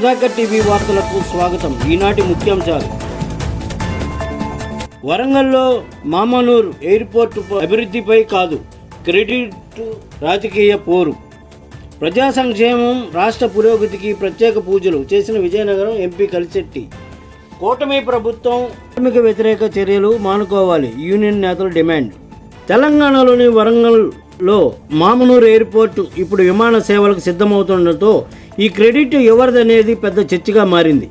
Sudhakar TV వార్తలకు స్వాగతం. ఈనాటి ముఖ్యాంశాలు. వరంగల్లో మామనూరు ఎయిర్పోర్ట్ అభివృద్ధిపై కాదు క్రెడిట్ రాజకీయ పోరు. ప్రజా సంక్షేమం రాష్ట్ర పురోగతికి ప్రత్యేక పూజలు చేసిన విజయనగరం ఎంపీ కలిశెట్టి. కూటమి ప్రభుత్వం కార్మిక వ్యతిరేక చర్యలు మానుకోవాలి యూనియన్ నేతల డిమాండ్. తెలంగాణలోని వరంగల్లో మామనూరు ఎయిర్పోర్టు ఇప్పుడు విమాన సేవలకు సిద్ధమవుతుండటంతో ఈ క్రెడిట్ ఎవరిదనేది పెద్ద చర్చగా మారింది.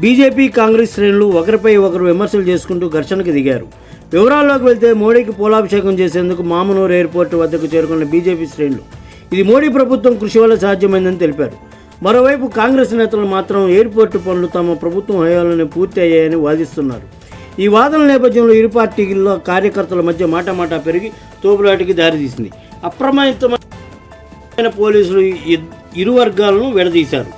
బీజేపీ కాంగ్రెస్ శ్రేణులు ఒకరిపై ఒకరు విమర్శలు చేసుకుంటూ ఘర్షణకు దిగారు. వివరాల్లోకి వెళ్తే మోడీకి పూలాభిషేకం చేసేందుకు మామనూరు ఎయిర్పోర్ట్ వద్దకు చేరుకున్న బీజేపీ శ్రేణులు. ఇది మోడీ ప్రభుత్వం కృషి వల్ల సాధ్యమైందని తెలిపారు. మరోవైపు కాంగ్రెస్ నేతలు మాత్రం ఎయిర్పోర్టు పనులు తమ ప్రభుత్వం హయాంలోనే పూర్తి అయ్యాయని వాదిస్తున్నారు. ఈ వాదనల నేపథ్యంలో ఇరు పార్టీల్లో కార్యకర్తల మధ్య మాట పెరిగి తోపులాటికి దారితీసింది. అప్రమత్తమైన పోలీసులు ఇరు వర్గాలను విడదీశారు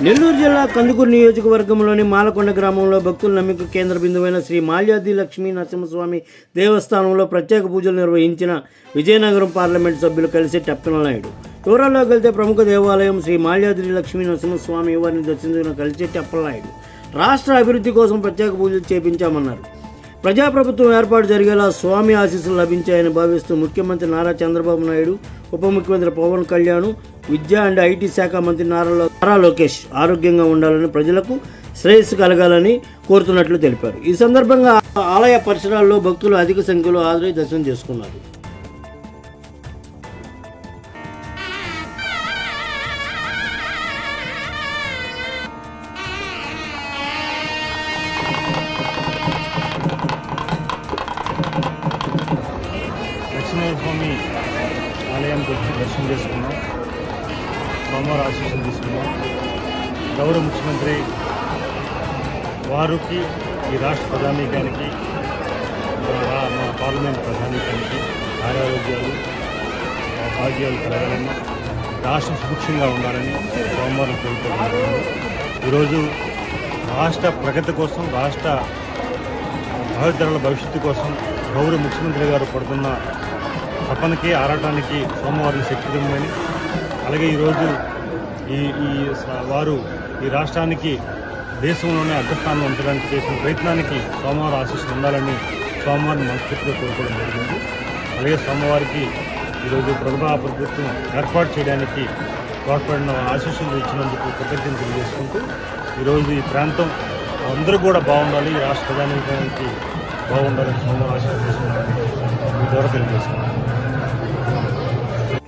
నెల్లూరు జిల్లా కందుకూరు నియోజకవర్గంలోని మాలకొండ గ్రామంలో భక్తుల నమ్మిక కేంద్ర బిందువైన శ్రీ మాల్యాది లక్ష్మీ నరసింహస్వామి దేవస్థానంలో ప్రత్యేక పూజలు నిర్వహించిన విజయనగరం పార్లమెంట్ సభ్యులు కలిసి టప్పలనాయుడు వివరాల్లోకి వెళ్తే ప్రముఖ దేవాలయం శ్రీ మాల్యాద్రి లక్ష్మీ నరసింహస్వామి వారిని దర్శించుకున్న కలిసి అప్పలనాయుడు రాష్ట్ర అభివృద్ధి కోసం ప్రత్యేక పూజలు చేపించామన్నారు. ప్రజాప్రభుత్వం ఏర్పాటు జరిగేలా స్వామి ఆశీస్సులు లభించాయని భావిస్తూ ముఖ్యమంత్రి నారా చంద్రబాబు నాయుడు ఉప ముఖ్యమంత్రి పవన్ కళ్యాణ్ విద్యా అండ్ ఐటీ శాఖ మంత్రి నారా నారా లోకేష్ ఆరోగ్యంగా ఉండాలని ప్రజలకు శ్రేయస్సు కలగాలని కోరుతున్నట్లు తెలిపారు. ఈ సందర్భంగా ఆలయ పరిసరాల్లో భక్తులు అధిక సంఖ్యలో హాజరై దర్శనం చేసుకున్నారు. స్వామి ఆలయానికి వచ్చి దర్శనం చేసుకున్నాం. సోమవారం ఆశీస్సులు తీసుకున్నాం. గౌరవ ముఖ్యమంత్రి వారికి ఈ రాష్ట్ర ప్రధానికానికి మా మా పార్లమెంట్ ప్రధానికానికి ఆరోగ్యాలు భాగ్యాలు కలగాలని రాష్ట్రం సుభిక్షంగా ఉండాలని సోమవారం కోరుకుంటున్నాను. ఈరోజు రాష్ట్ర ప్రగతి కోసం రాష్ట్ర భావితరాల భవిష్యత్తు కోసం గౌరవ ముఖ్యమంత్రి గారు పడుతున్న తపనకి ఆరాటానికి సోమవారం శక్తిమని అలాగే ఈరోజు ఈ ఈ వారు ఈ రాష్ట్రానికి దేశంలోనే అగ్రస్థానం ఉంచడానికి చేసిన ప్రయత్నానికి సోమవారం ఆశీస్సులు ఉండాలని సోమవారం మనస్ఫూర్తిగా కోరుకోవడం జరిగింది. అలాగే సోమవారికి ఈరోజు ప్రభుత్వ ప్రభుత్వం ఏర్పాటు చేయడానికి తోడ్పడిన ఆశీస్సులు ఇచ్చినందుకు కృతజ్ఞతలు తెలియజేసుకుంటూ ఈరోజు ఈ ప్రాంతం అందరూ కూడా బాగుండాలి ఈ రాష్ట్ర ప్రధానికి బాగుండాలని సోమవారం ఆశీస్సులు మీ ద్వారా తెలియజేసుకుంటాను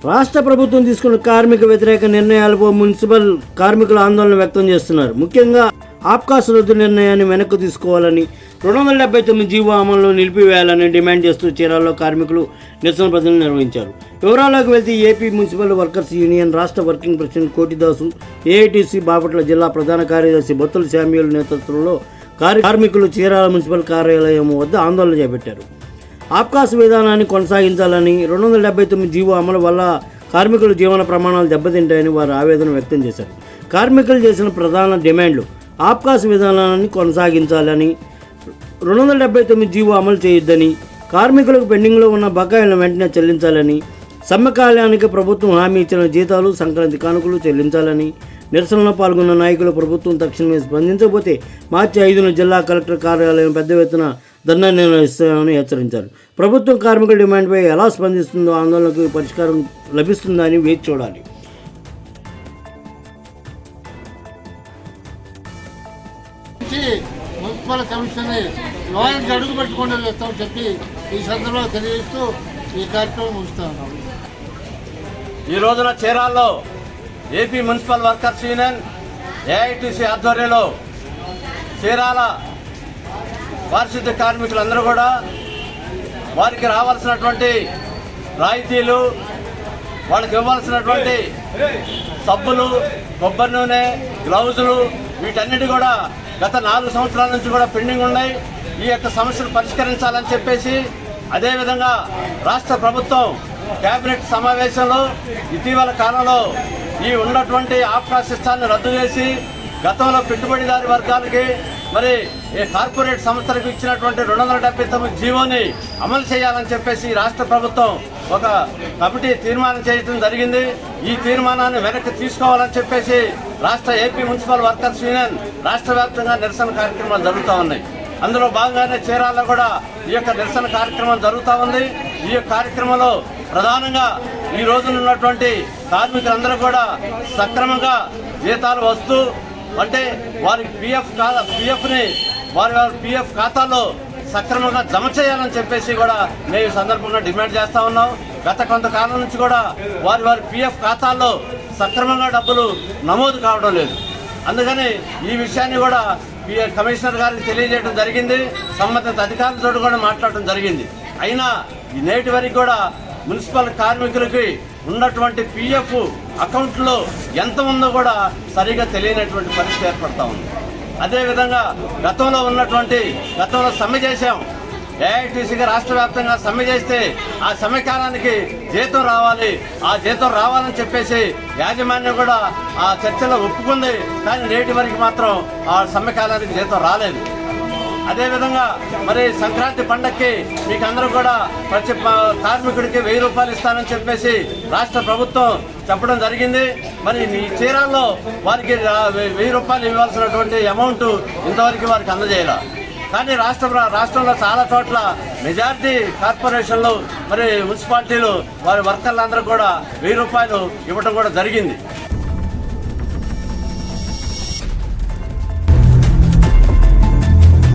రాష్ట్ర ప్రభుత్వం తీసుకున్న కార్మిక వ్యతిరేక నిర్ణయాలపై మున్సిపల్ కార్మికులు ఆందోళన వ్యక్తం చేస్తున్నారు. ముఖ్యంగా ఆప్కాస్ రద్దు నిర్ణయాన్ని వెనక్కు తీసుకోవాలని రెండు వందల డెబ్బై తొమ్మిది జీవో అమలు నిలిపివేయాలని డిమాండ్ చేస్తూ చీరాల్లో కార్మికులు నిరసన ప్రజలు నిర్వహించారు. వివరాల్లోకి వెళ్తే ఏపీ మున్సిపల్ వర్కర్స్ యూనియన్ రాష్ట్ర working president Kotidasu AITC Bapatla జిల్లా ప్రధాన కార్యదర్శి బొత్తుల శామ్యుల్ నేతృత్వంలో కార్- కార్మికులు చీరాల మున్సిపల్ కార్యాలయం వద్ద ఆందోళన చేపట్టారు. ఆప్కాస్ విధానాన్ని కొనసాగించాలని రెండు వందల డెబ్బై తొమ్మిది జీవో అమలు వల్ల కార్మికుల జీవన ప్రమాణాలు దెబ్బతింటాయని వారు ఆవేదన వ్యక్తం చేశారు. కార్మికులు చేసిన ప్రధాన డిమాండ్లు ఆప్కాస్ విధానాన్ని కొనసాగించాలని రెండు వందల డెబ్బై తొమ్మిది జీవో అమలు చేయొద్దని కార్మికులకు పెండింగ్లో ఉన్న బకాయిలను వెంటనే చెల్లించాలని సమ్మకాలయానికి ప్రభుత్వం హామీ ఇచ్చిన జీతాలు సంక్రాంతి కానుకలు చెల్లించాలని నిరసనలో పాల్గొన్న నాయకులు ప్రభుత్వం తక్షణమే స్పందించకపోతే మార్చి ఐదున జిల్లా కలెక్టర్ కార్యాలయం పెద్ద ఎత్తున ధర్నా నిర్వహిస్తామని హెచ్చరించారు. ప్రభుత్వం కార్మికుల డిమాండ్పై ఎలా స్పందిస్తుందో ఆందోళనకు పరిష్కారం లభిస్తుందా అని వేచి చూడాలి. మున్సిపల్ కమిషన్ లోయల్కి అడుగు పెట్టుకుండా వేస్తామని చెప్పి ఈ సందర్భంగా తెలియజేస్తూ ఈ కార్యక్రమం ముగిస్తా ఉన్నాం. ఈ రోజున చీరాల్లో AP municipal workers union AITC ఆధ్వర్యంలో చీరాల పారిశుద్ధ కార్మికులందరూ కూడా వారికి రావాల్సినటువంటి రాయితీలు వాళ్ళకి ఇవ్వాల్సినటువంటి సబ్బులు కొబ్బరి నూనె గ్లౌజులు వీటన్నిటి కూడా గత నాలుగు సంవత్సరాల నుంచి కూడా పెండింగ్ ఉన్నాయి. ఈ యొక్క సమస్యలు పరిష్కరించాలని చెప్పేసి అదేవిధంగా రాష్ట్ర ప్రభుత్వం కేబినెట్ సమావేశంలో ఇటీవల కాలంలో ఈ ఉన్నటువంటి ఆఫ్రా సిస్టాన్ని రద్దు చేసి గతంలో పెట్టుబడిదారి వర్గాలకి మరి ఈ కార్పొరేట్ సంస్థలకు ఇచ్చినటువంటి రెండు వందల డెబ్బై తొమ్మిది జీవోని అమలు చేయాలని చెప్పేసి రాష్ట్ర ప్రభుత్వం ఒక కమిటీ తీర్మానం చేయడం జరిగింది. ఈ తీర్మానాన్ని వెనక్కి తీసుకోవాలని చెప్పేసి రాష్ట్ర ఏపీ మున్సిపల్ వర్కర్స్ యూనియన్ రాష్ట్ర వ్యాప్తంగా నిరసన కార్యక్రమాలు జరుగుతూ ఉన్నాయి. అందులో భాగంగానే చీరాల్లో కూడా ఈ యొక్క నిరసన కార్యక్రమం జరుగుతూ ఉంది. ఈ యొక్క కార్యక్రమంలో ప్రధానంగా ఈ రోజున ఉన్నటువంటి కార్మికులందరూ కూడా సక్రమంగా జీతాలు వస్తూ అంటే వారి పిఎఫ్ పిఎఫ్ని వారి వారి పిఎఫ్ ఖాతాలో సక్రమంగా జమ చేయాలని చెప్పేసి కూడా మేము ఈ సందర్భంగా డిమాండ్ చేస్తా ఉన్నాం. గత కొంతకాలం నుంచి కూడా వారి వారి పిఎఫ్ ఖాతాల్లో సక్రమంగా డబ్బులు నమోదు కావడం లేదు. అందుకని ఈ విషయాన్ని కూడా కమిషనర్ గారికి తెలియజేయడం జరిగింది. సంబంధిత అధికారులతో కూడా మాట్లాడడం జరిగింది. అయినా ఈ నేటి వరకు కూడా మున్సిపల్ కార్మికులకి ఉన్నటువంటి పిఎఫ్ అకౌంట్లో ఎంత ఉందో కూడా సరిగా తెలియనటువంటి పరిస్థితి ఏర్పడతా ఉంది. అదేవిధంగా గతంలో ఉన్నటువంటి గతంలో సమ్మె చేశాం. ఏఐటీసీగా రాష్ట్ర వ్యాప్తంగా సమ్మె చేస్తే ఆ సమ్మెకాలానికి జీతం రావాలి. ఆ జీతం రావాలని చెప్పేసి యాజమాన్యం కూడా ఆ చర్చలో ఒప్పుకుంది. కానీ నేటి వరకు మాత్రం ఆ సమ్మెకాలానికి జీతం రాలేదు. అదేవిధంగా మరి సంక్రాంతి పండక్కి మీకు అందరూ కూడా ప్రతి కార్మికుడికి వెయ్యి రూపాయలు ఇస్తానని చెప్పేసి రాష్ట్ర ప్రభుత్వం చెప్పడం జరిగింది. మరి ఈ చీరాల్లో వారికి వెయ్యి రూపాయలు ఇవ్వాల్సినటువంటి అమౌంట్ ఇంతవరకు వారికి అందజేయాల. కానీ రాష్ట్ర రాష్ట్రంలో చాలా చోట్ల మెజారిటీ కార్పొరేషన్లు మరి మున్సిపాలిటీలు వారి వర్కర్లందరూ కూడా వెయ్యి రూపాయలు ఇవ్వడం కూడా జరిగింది.